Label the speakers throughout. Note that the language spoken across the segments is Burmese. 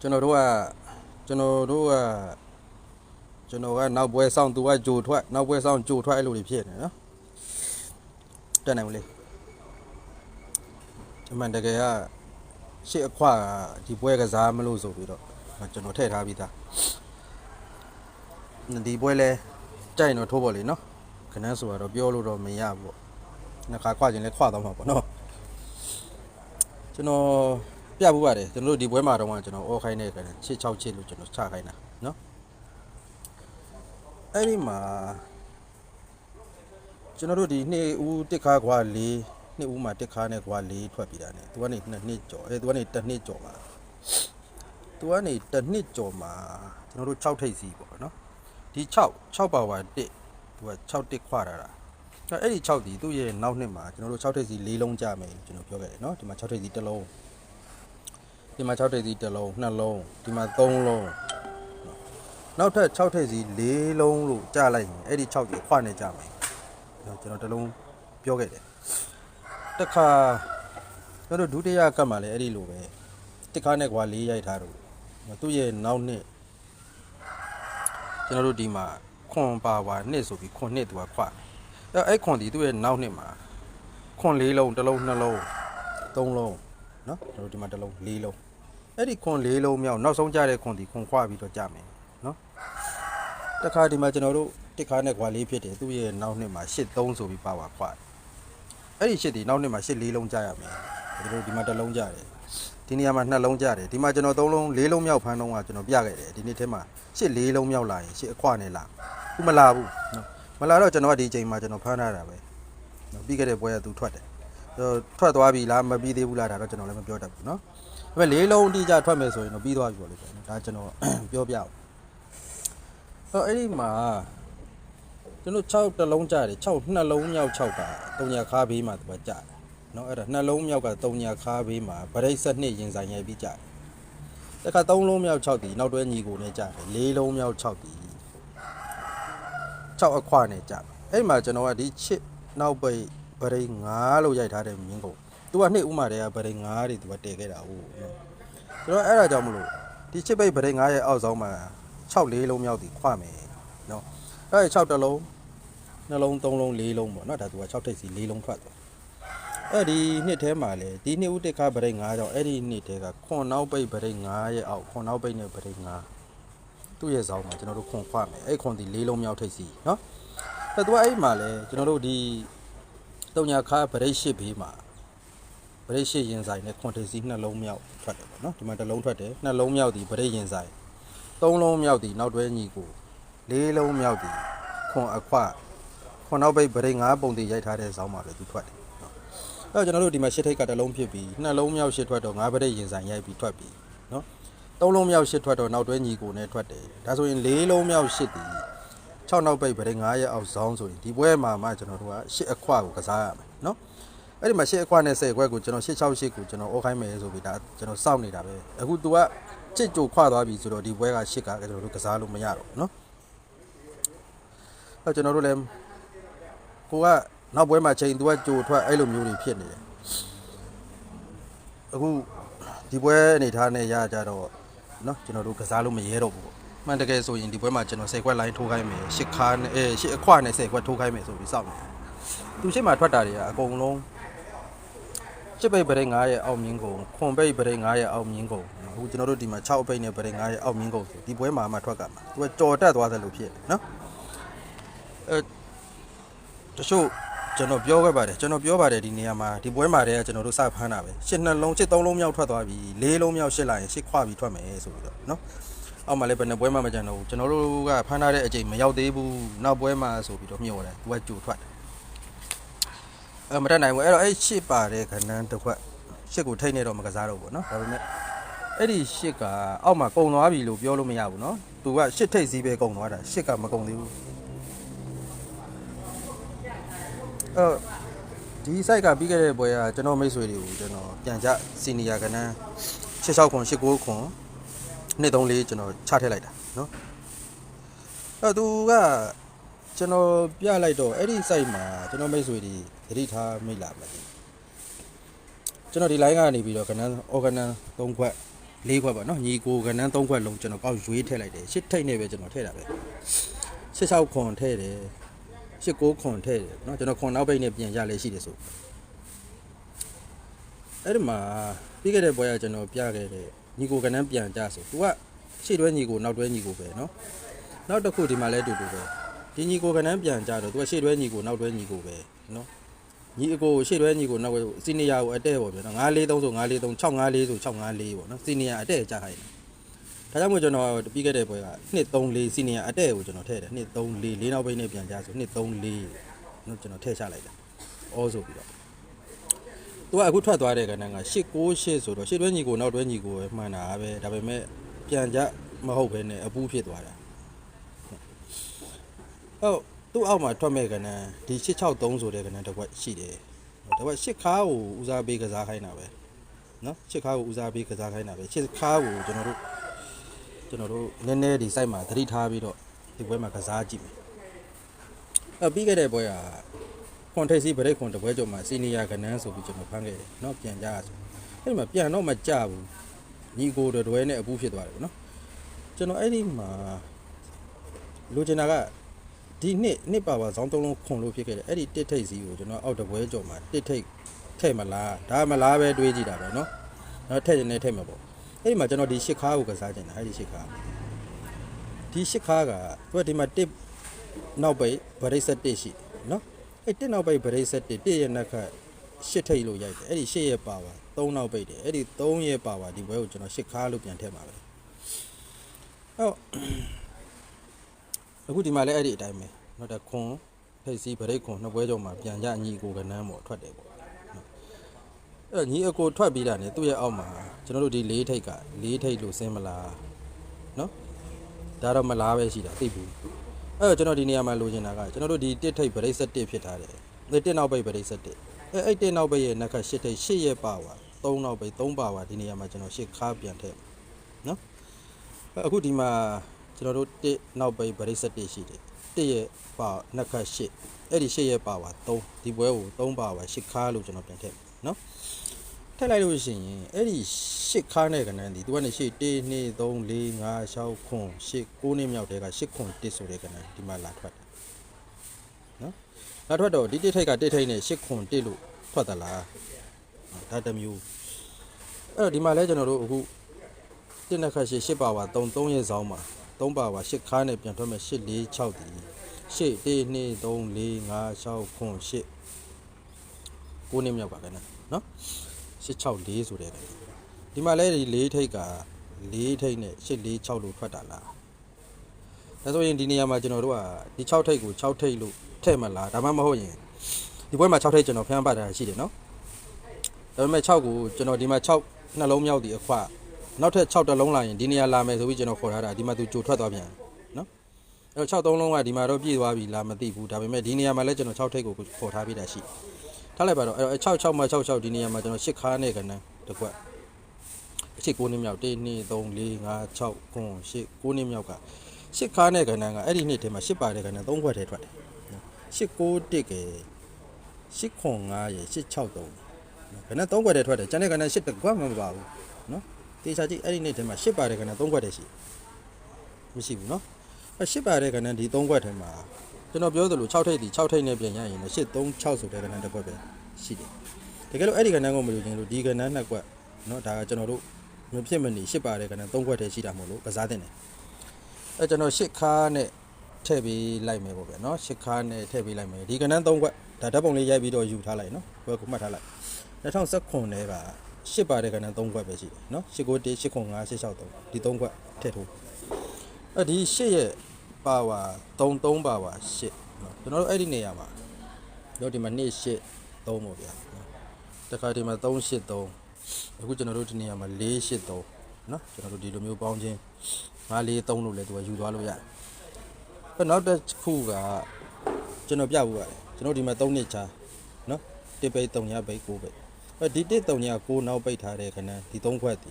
Speaker 1: ကျွန်တော်တို့ကကျွန်တော်တို့ကကျွန်တော်ကနောက်ပွဲဆောင်သူကဂျိုထွက်နောက်ပွဲဆောင်ဂျိုထွက်အဲ့လိုတွေဖြစ်နေနော်တက်နိုင်မလေးအမှန်တကယ်ကရှေ့အခွာကဒီပွဲကစားမလို့ဆိုပြီးတော့ကျွန်တော်ထည့်ထားပြီးသားဒီပွဲလဲကြိုက်ရင်တော့ထိုးဖို့လေနော်ခဏဆိုတော့ပြောလို့တော့မရဘူးပေါ့နှစ်ခါခွာခြင်းလဲခွာတော့မှာပေါ့နော်ကျွန်တော် ပြဘူးပါတယ်ကျွန်တော်တို့ဒီပွဲမှာတော့ကျွန်တော်အော်ခိုင်းတဲ့ခါနဲ့6 6ချစ်လို့ကျွန်တော်ချခိုင်းတာเนาะအဲ့ဒီမှာကျွန်တော်တို့ဒီနှစ်ဦးတစ်ခါခွာ၄နှစ်ဦးမှာတစ်ခါနဲ့ခွာ၄ထွက်ပြီးတာ ਨੇ သူကနေနှစ်နှစ်ကျော်အဲသူကနေတစ်နှစ်ကျော်မှာသူကနေတစ်နှစ်ကျော်မှာကျွန်တော်တို့6ထိပ်စီပေါ့နော်ဒီ6 6ပါဝါ1သူက6တစ်ခွာတာလားအဲ့ဒီ6ဒီသူ့ရဲ့နောက်နှစ်မှာကျွန်တော်တို့6ထိပ်စီ၄လုံးကြမယ်ကျွန်တော်ပြောခဲ့တယ်နော်ဒီမှာ6ထိပ်စီတစ်လုံး ဒီမှာ6ထိပ်စီတစ်လုံး2လုံးဒီမှာ3လုံးနောက်ထပ်6ထိပ်စီ4လုံးလို့ကြားလိုက်ရင်အဲ့ဒီ6ကြီးခွနေကြမယ်ကျွန်တော်တစ်လုံးပြောခဲ့တယ်တခါကျွန်တော်ဒုတိယကတ်မှာလည်းအဲ့ဒီလိုပဲတစ်ခါနဲ့ကွာ4ရိုက်ထားတော့သူ့ရဲ့နောက်နှစ်ကျွန်တော်တို့ဒီမှာခွန်ပါပါနှစ်ဆိုပြီးခွန်နှစ်သူကခွအဲ့အဲ့ခွန်ဒီသူ့ရဲ့နောက်နှစ်မှာခွန်4လုံးတစ်လုံး2လုံး3လုံးနော်ကျွန်တော်တို့ဒီမှာတစ်လုံး4လုံး အဲ့ဒီခွန်လေးလုံးမြောက်နောက်ဆုံးကြတဲ့ခွန်ဒီခွန်ခွာပြီးတော့ကြမယ်နော်တခါဒီမှာကျွန်တော်တို့တစ်ခါနဲ့ခွာလေးဖြစ်တယ်သူ့ရဲ့နောက်နှစ်မှာ၈3ဆိုပြီးပါပါခွာအဲ့ဒီ၈ဒီနောက်နှစ်မှာ၈လေးလုံးကြရမယ်ဒီလိုဒီမှာတစ်လုံးကြတယ်ဒီနေရာမှာနှစ်လုံးကြတယ်ဒီမှာကျွန်တော်သုံးလုံးလေးလုံးမြောက်ဖန်းတော့ကကျွန်တော်ပြခဲ့တယ်ဒီနေ့ထဲမှာ၈လေးလုံးမြောက်လာရင်၈အခွနဲ့လာခုမလာဘူးနော်မလာတော့ကျွန်တော်ကဒီအချိန်မှာကျွန်တော်ဖမ်းထားတာပဲနော်ပြီးခဲ့တဲ့ပွဲကသူထွက်တယ်ထွက်သွားပြီလားမပြီးသေးဘူးလားဒါတော့ကျွန်တော်လည်းမပြောတတ်ဘူးနော်ဒါ ပေမဲ့လေးလုံးအတိအကျထွက်မယ်ဆိုရင်တော့ပြီးသွားပြီပေါ့လေပေါ့နော်ဒါကျွန်တော် ပြောပြအောင်အဲ့အဲ့ဒီမှာကျွန်တော်6တလုံးကြတယ်6နှစ်လုံးမြောက်6က3ညာခါဘေးမှာသူကကြတယ်เนาะအဲ့ဒါနှစ်လုံးမြောက်က3ညာခါဘေးမှာဗရိတ်ဆက်နှစ်ရင်ဆိုင်ရိုက်ပြီးကြတယ်တခါ3လုံးမြောက်6တီနောက်တွဲညီကိုနဲ့ကြတယ်4လုံးမြောက်6တီ6အခွနဲ့ကြတယ်အဲ့မှာကျွန်တော်ကဒီချစ်နောက်ပိတ်ဗရိတ်9လို့ရိုက်ထားတဲ့မြင်းကုန် သူကနှစ်ဥမာတည်းကဗရိန်9တွေသူကတည်ခဲ့တာဟုတ်နော်ကျွန်တော်အဲ့ဒါကြောင့်မလို့ဒီချစ်ပိတ်ဗရိန်9ရဲ့အောက်ဆောင်မှာ6လေးလုံးမြောက်တည်ခွမယ်နော်အဲ့ဒီ6တလုံးနှလုံး3လုံး4လုံးပေါ့နော်ဒါသူက6ထိပ်စီ4လုံးထွက်သွားအဲ့ဒီနှစ်ထဲမှာလေဒီနှစ်ဦးတစ်ခါဗရိတ်9ကြောင့်အဲ့ဒီနှစ်ထဲကခွန်နောက်ပိတ်ဗရိတ်9ရဲ့အောက်ခွန်နောက်ပိတ်နဲ့ဗရိတ်9သူ့ရဲ့ဇောင်းမှာကျွန်တော်တို့ခွန်ခွမယ်အဲ့ခွန်ဒီလေးလုံးမြောက်ထိပ်စီနော်အဲ့တော့အဲ့မှာလေကျွန်တော်တို့ဒီတုံညာခါဗရိတ်ရှစ်ဘေးမှာ ဗရိတ်ရှိရင်ဆိုင်နဲ့ခွန်ထေစီနှလုံးမြောက်ထွက်တယ်ပေါ့နော်ဒီမှာတစ်လုံးထွက်တယ်နှလုံးမြောက်ဒီဗရိတ်ရင်ဆိုင်သုံးလုံးမြောက်ဒီနောက်တွဲညီကိုလေးလုံးမြောက်ဒီခွန်အခွခွန်နောက်ပိတ်ဗရိတ်ငါးပုံတည်ရိုက်ထားတဲ့ဇောင်းမှာပဲသူထွက်တယ်နော်အဲ့တော့ကျွန်တော်တို့ဒီမှာရှစ်ထိတ်ကတစ်လုံးဖြစ်ပြီးနှလုံးမြောက်ရှစ်ထွက်တော့ငါးဗရိတ်ရင်ဆိုင်ရိုက်ပြီးထွက်ပြီးနော်သုံးလုံးမြောက်ရှစ်ထွက်တော့နောက်တွဲညီကိုနဲ့ထွက်တယ်ဒါဆိုရင်လေးလုံးမြောက်ရှစ်ဒီ6နောက်ပိတ်ဗရိတ်9ရဲ့အောက်ဇောင်းဆိုရင်ဒီပွဲမှာမှကျွန်တော်တို့ကရှစ်အခွကိုကစားရမယ်နော် အဲ့ဒီမှာရှစ်အခွနဲ့10ခွက်ကိုကျွန်တော်668ကိုကျွန်တော်အော်ခိုင်းမယ်ဆိုပြီးဒါကျွန်တော်စောင့်နေတာပဲအခု तू ကချစ်ကြိုခွသွားပြီဆိုတော့ဒီပွဲကရှစ်ကကျွန်တော်တို့ကစားလို့မရတော့ဘူးเนาะအဲ့ကျွန်တော်တို့လည်းကိုကနောက်ပွဲမှာချိန် तू ကကြိုထွက်အဲ့လိုမျိုးတွေဖြစ်နေတယ်အခုဒီပွဲအနေထားနဲ့ရကြတော့เนาะကျွန်တော်တို့ကစားလို့မရဲတော့ဘူးပေါ့မှန်တကယ်ဆိုရင်ဒီပွဲမှာကျွန်တော်10ခွက်လိုင်းထိုးခိုင်းမယ်ရှစ်ခါနဲ့အဲရှစ်အခွနဲ့10ခွက်ထိုးခိုင်းမယ်ဆိုပြီးစောင့်နေတယ်သူရှစ်မှာထွက်တာတွေကအကုန်လုံး ချစ်ပိတ်ပရိတ်9ရဲ့အောက်မြင်းကုန်ခွန်ပိတ်ပရိတ်9ရဲ့အောက်မြင်းကုန်အခုကျွန်တော်တို့ဒီမှာ6ပိတ်နဲ့ပရိတ်9ရဲ့အောက်မြင်းကုန်ဆိုဒီပွဲမှာမှထွက်ကမှာသူကကြော်တက်သွားတယ်လို့ဖြစ်တယ်နော်အဲတချို့ကျွန်တော်ပြောခဲ့ပါတယ်ကျွန်တော်ပြောပါတယ်ဒီနေရာမှာဒီပွဲမှာတည်းကကျွန်တော်တို့စဖမ်းတာပဲရှစ်နှလုံးရှစ်သုံးလုံးမြောက်ထွက်သွားပြီလေးလုံးမြောက်ရှစ်လိုက်ရင်ရှစ်ခွပြီးထွက်မယ်ဆိုပြီးတော့နော်အောက်မှာလည်းဘယ်နှပွဲမှမကြံတော့ဘူးကျွန်တော်တို့ကဖမ်းထားတဲ့အချိန်မရောက်သေးဘူးနောက်ပွဲမှာဆိုပြီးတော့မျှော်တယ်သူကကြိုထွက်တယ် အဲမတက်နိုင်ဘူးအဲ့တော့အဲ့ရှစ်ပါတဲ့ခဏန်းတစ်ခွက်ရှစ်ကိုထိတ်နေတော့မကစားတော့ဘူးเนาะဒါပေမဲ့အဲ့ဒီရှစ်ကအောက်မှာကုံသွားပြီလို့ပြောလို့မရဘူးเนาะသူကရှစ်ထိတ်စည်းပဲကုံသွားတာရှစ်ကမကုံသေးဘူးအဲ့ဒီ site ကပြီးခဲ့တဲ့ပွဲကကျွန်တော်မိတ်ဆွေတွေကိုကျွန်တော်ပြန်ကြစီနီယာကဏ္ဍ66ခွန်89ခွန်234ကျွန်တော်ချထည့်လိုက်တာเนาะအဲ့သူက ကျွန်တော်ပြလိုက်တော့အဲ့ဒီ site မှာကျွန်တော်မိတ်ဆွေတွေ သတိထားမိလာမသိဘူးကျွန်တော်ဒီ line ကနေပြီးတော့ကနန်း organ 3ခွက်၄ခွက်ပေါ့နော်ညီကိုကနန်း၃ခွက်လုံးကျွန်တော်ကောက်ရွေးထည့်လိုက်တယ်ရှစ်ထိတ်နဲ့ပဲကျွန်တော်ထည့်တာပဲရှစ်၆ခွန်ထည့်တယ်ရှစ်၉ခွန်ထည့်တယ်နော်ကျွန်တော်ခွန်နောက်ပိတ်နဲ့ပြန်ရလဲရှိတယ်ဆိုအဲ့ဒီမှာပြီးခဲ့တဲ့ပွဲကကျွန်တော်ပြခဲ့တဲ့ညီကိုကနန်းပြန်ကြဆို तू ကရှေ့တွဲညီကိုနောက်တွဲညီကိုပဲနော်နောက်တစ်ခုဒီမှာလဲတူတူပဲဒီညီကိုကနန်းပြန်ကြတော့ तू ကရှေ့တွဲညီကိုနောက်တွဲညီကိုပဲနော် ညီအကိုရှေ့တွဲညီကိုနောက်ကိုစီနီယာကိုအတဲ့ပေါ့ဗျာနော်943ဆို943 654ဆို654ပေါ့နော်စီနီယာအတဲ့ကြားခိုင်းတယ်ဒါကြောင့်မို့ကျွန်တော်ပြီးခဲ့တဲ့ပွဲက234စီနီယာအတဲ့ကိုကျွန်တော်ထည့်တယ်234လေးနောက်ဘိတ်နဲ့ပြန်ကြားဆို234နော်ကျွန်တော်ထည့်ချလိုက်တယ်အောဆိုပြီးတော့သူကအခုထွက်သွားတဲ့ကဏ္ဍက868ဆိုတော့ရှေ့တွဲညီကိုနောက်တွဲညီကိုပဲမှန်တာပဲဒါပေမဲ့ပြန်ကြမဟုတ်ဘဲနဲ့အပူးဖြစ်သွားတာဟုတ် သူ့အောက်မှာထွက်မဲ့ကဏ္ဍဒီ663ဆိုတဲ့ကဏ္ဍတစ်ခွက်ရှိတယ်တစ်ခွက်6ခါကိုဦးစားပေးကစားခိုင်းတာပဲနော်6ခါကိုဦးစားပေးကစားခိုင်းတာပဲ6ခါကိုကျွန်တော်တို့ကျွန်တော်တို့နည်းနည်းဒီစိုက်မှာသတိထားပြီးတော့ဒီပွဲမှာကစားကြည့်မယ်အဲပြီးခဲ့တဲ့ပွဲကခွန်ထိတ်စီဗရိတ်ခွန်တပွဲကျော်မှာစီနီယာကဏ္ဍဆိုပြီးကျွန်တော်ဖမ်းခဲ့တယ်နော်ပြန်ကြဆိုအဲ့ဒီမှာပြန်တော့မကြဘူးညီကိုတပွဲနဲ့အပူးဖြစ်သွားတယ်ဗောနော်ကျွန်တော်အဲ့ဒီမှာလိုချင်တာက ဒီနှစ်နှစ်ပါပါဇောင်းသုံးလုံးခွန်လို့ဖြစ်ခဲ့တယ်အဲ့ဒီတစ်ထိတ်စီကိုကျွန်တော်အောက်တပွဲကြော်မှာတစ်ထိတ်ထဲ့မလားဒါမလားပဲတွေးကြည့်တာပဲเนาะတော့ထဲ့နေထဲ့မှာပေါ့အဲ့ဒီမှာကျွန်တော်ဒီရှစ်ခါကိုကစားချင်တာအဲ့ဒီရှစ်ခါဒီရှစ်ခါကသူကဒီမှာတစ်နောက်ပိတ်ဗရိတ်ဆက်တစ်ရှိเนาะအဲ့တစ်နောက်ပိတ်ဗရိတ်ဆက်တစ်တစ်ရဲ့နှက်ခတ်ရှစ်ထိတ်လို့ရိုက်တယ်အဲ့ဒီရှစ်ရဲ့ပါပါသုံးနောက်ပိတ်တယ်အဲ့ဒီသုံးရဲ့ပါပါဒီဘွဲကိုကျွန်တော်ရှစ်ခါလို့ပြန်ထည့်မှာပဲဟုတ် အခုဒီမှာလည်းအဲ့ဒီအတိုင်းပဲနော်ဒါခွန်ထိတ်စီဗရိတ်ခွန်နှစ်ပွဲကြောင့်မှပြန်ရညီကိုကနန်းပေါ်ထွက်တယ်ပေါ့နော်အဲ့တော့ညီအကိုထွက်ပြီးတာ ਨੇ သူ့ရဲ့အောက်မှာကျွန်တော်တို့ဒီလေးထိတ်ကလေးထိတ်လို့ဆင်းမလားနော်ဒါတော့မလားပဲရှိတာသိဘူးအဲ့တော့ကျွန်တော်ဒီနေရာမှာလိုချင်တာကကျွန်တော်တို့ဒီတစ်ထိတ်ဗရိတ်ဆက်တစ်ဖြစ်ထားတယ်ဒီတစ်နောက်ပိတ်ဗရိတ်ဆက်တစ်အဲ့အဲ့တစ်နောက်ပိတ်ရဲ့နှက်ခတ်ရှစ်ထိတ်ရှစ်ရဲ့ပါဝါသုံးနောက်ပိတ်သုံးပါဝါဒီနေရာမှာကျွန်တော်ရှစ်ခါပြန်ထည့်နော်အခုဒီမှာ ကျွန်တော်တို့တစ်နောက်ပိတ်ဗရိတ်ဆက်တစ်ရှိတယ်တစ်ရဲ့ပါနှစ်ခတ်ရှစ်အဲ့ဒီရှစ်ရဲ့ပါပါ3ဒီပွဲကို3ပါပါရှစ်ခါလို့ကျွန်တော်ပြန်ထည့်မယ်နော်ထည့်လိုက်လို့ရှိရင်အဲ့ဒီရှစ်ခါနဲ့ကနန်းဒီသူကနေရှစ်1 2 3 4 5 6ခွန်ရှစ်9နှစ်မြောက်တဲ့ကရှစ်ခွန်တစ်ဆိုတဲ့ကနန်းဒီမှာလာထွက်တယ်နော်လာထွက်တော့ဒီတစ်ထိတ်ကတစ်ထိတ်နဲ့ရှစ်ခွန်တစ်လို့ထွက်သလားဒါတစ်မျိုးအဲ့တော့ဒီမှာလဲကျွန်တော်တို့အခုတစ်နှစ်ခါရှစ်ရှစ်ပါပါ3 3ရဲ့ဇောင်းမှာ 3ပါပါရှစ်ခါနဲ့ပြန်ထွက်မယ်8 4 6ဒီရှစ်1 2 3 4 5 6ခွန်8 9နှစ်မြောက်ပါပဲနော်8 6 4ဆိုတဲ့လေဒီမှာလဲဒီ4ထိတ်က4ထိတ်နဲ့8 4 6လို့ထွက်တာလားဒါဆိုရင်ဒီနေရာမှာကျွန်တော်တို့ကဒီ6ထိတ်ကို6ထိတ်လို့ထည့်မလားဒါမှမဟုတ်ရင်ဒီဘွဲမှာ6ထိတ်ကျွန်တော်ဖျန်းပတ်တာရှိတယ်နော်ဒါပေမဲ့6ကိုကျွန်တော်ဒီမှာ6နှလုံးမြောက်ဒီအခွ နောက်ထပ်6တလုံးလာရင်ဒီနေရာလာမယ်ဆိုပြီးကျွန်တော်ခေါ်ထားတာဒီမှာသူကြိုထွက်သွားပြန်နော်အဲ့တော့6သုံးလုံးကဒီမှာတော့ပြည့်သွားပြီလားမသိဘူးဒါပေမဲ့ဒီနေရာမှာလည်းကျွန်တော်6ထိပ်ကိုခေါ်ထားပြီးတာရှိထားလိုက်ပါတော့အဲ့တော့6 6မှာ6 6ဒီနေရာမှာကျွန်တော်8ခါနဲ့ကနန်းတစ်ခွက်အချစ်9နှစ်မြောက်1 2 3 4 5 6 9 8 9နှစ်မြောက်က8ခါနဲ့ကနန်းကအဲ့ဒီနှစ်ထဲမှာ8ပါတဲ့ကနန်း3ခွက်ထဲထွက်တယ်8 9တစ်ကဲ8ခွန်9ရေ8 6 3ကနန်း3ခွက်ထဲထွက်တယ်ကျန်တဲ့ကနန်း8တကွက်မှမပါဘူးနော် တေချာကြည့်အဲ့ဒီနေ့ထဲမှာရှစ်ပါတဲ့ကဏ္ဍ၃ခွက်တည်းရှိမရှိဘူးเนาะအဲရှစ်ပါတဲ့ကဏ္ဍဒီ၃ခွက်ထဲမှာကျွန်တော်ပြောသလို6ထိပ်ဒီ6ထိပ်နဲ့ပြန်ရရင်လည်း8 3 6ဆိုတဲ့ကဏ္ဍတစ်ခွက်ပဲရှိတယ်တကယ်လို့အဲ့ဒီကဏ္ဍကိုမလို့ခြင်းလို့ဒီကဏ္ဍနှစ်ခွက်เนาะဒါကကျွန်တော်တို့မဖြစ်မနေရှစ်ပါတဲ့ကဏ္ဍ၃ခွက်တည်းရှိတာမဟုတ်လို့ကစားတင်တယ်အဲကျွန်တော်ရှစ်ခါနဲ့ထည့်ပေးလိုက်မယ်ပေါ့ဗျာเนาะရှစ်ခါနဲ့ထည့်ပေးလိုက်မယ်ဒီကဏ္ဍ၃ခွက်ဒါဓာတ်ပုံလေးရိုက်ပြီးတော့ယူထားလိုက်เนาะဘယ်ကိုမှတ်ထားလိုက်2019နဲ့က ရှစ်ပါတဲ့ကဏ္ဍ3ခွက်ပဲရှိတယ်နော်8 9 1 8 9 5 8 6 3ဒီ3ခွက်ထည့်ထိုးအဲ့ဒီရှစ်ရဲ့ပါဝါ3 3ပါဝါ8နော်ကျွန်တော်တို့အဲ့ဒီနေရာမှာတို့ဒီမှာ2 8 3ပေါ့ဗျာတခါဒီမှာ3 8 3အခုကျွန်တော်တို့ဒီနေရာမှာ4 8 3နော်ကျွန်တော်တို့ဒီလိုမျိုးပေါင်းချင်း5 4 3လို့လည်းသူကယူသွားလို့ရတယ်အဲ့နောက်တစ်ခုကကျွန်တော်ပြဖို့ရတယ်ကျွန်တော်ဒီမှာ3နှစ်ချာနော်တစ်ပိတ်3ညပိတ်9ပိတ်အဲ ဒီတစ်တုံညာ6နောက်ပိတ်ထားတဲ့ခဏဒီ3ခွက်ဒီ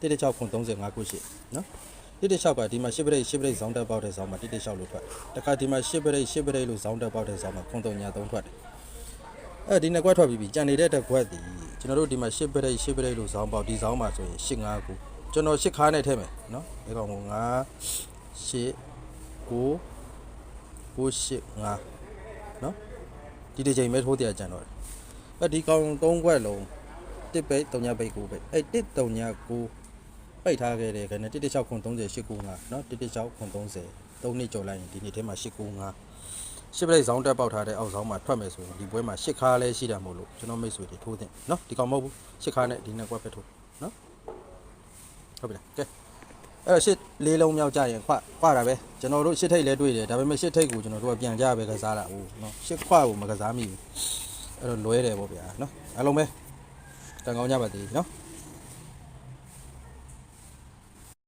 Speaker 1: တစ်တစ်6ခွန်35ခုရှိနော်တစ်တစ်6ကဒီမှာ10ပရိတ်10ပရိတ်ဇောင်းတက်ပေါက်တဲ့ဇောင်းမှာတစ်တစ်6လို့ထွက်တခါဒီမှာ10ပရိတ်10ပရိတ်လို့ဇောင်းတက်ပေါက်တဲ့ဇောင်းမှာခွန်တုံညာ3ထွက်တယ်အဲဒီနှစ်ခွက်ထွက်ပြီးပြီကြံနေတဲ့တစ်ခွက်ဒီကျွန်တော်တို့ဒီမှာ10ပရိတ်10ပရိတ်လို့ဇောင်းပေါက်ဒီဇောင်းမှာဆိုရင်85ခုကျွန်တော်ရှစ်ခါနဲ့ထည့်မယ်နော်ဒီကောင်ကို9 8 9 9 8 5နော်ဒီတစ်ချိန်ပဲထိုးတရားကြံတော့တယ် အဲဒီကောင်၃ခွက်လုံးတစ်ပိတ်၃ညပိတ်9ပိတ်အဲ့တစ်၃ည9ပိတ်ထားခဲ့တယ်ခင်ဗျတစ်တစ်6ခွန်30 8 9 5နော်တစ်တစ်6ခွန်30 3နှစ်ကျော်လိုက်ရင်ဒီနေ့ထဲမှာ8 9 5ရှစ်ပလိတ်ဇောင်းတက်ပေါက်ထားတဲ့အောက်ဇောင်းမှာထွက်မယ်ဆိုရင်ဒီပွဲမှာရှစ်ခါလဲရှိတာမို့လို့ကျွန်တော်မိတ်ဆွေတွေထိုးတင်နော်ဒီကောင်မဟုတ်ဘူးရှစ်ခါနဲ့ဒီနှစ်ကွက်ပဲထိုးနော်ဟုတ်ပြီလားကဲအဲ့တော့ရှစ်လေးလုံးမြောက်ကြရင်ခွခွတာပဲကျွန်တော်တို့ရှစ်ထိတ်လဲတွေ့တယ်ဒါပေမဲ့ရှစ်ထိတ်ကိုကျွန်တော်တို့ကပြန်ကြပဲကစားတာဟုတ်နော်ရှစ်ခွကိုမကစားမိဘူး အဲ့တော့လွဲတယ်ပေါ့ဗျာနော်အားလုံးပဲတန်ကောင်းကြပါသေးနော်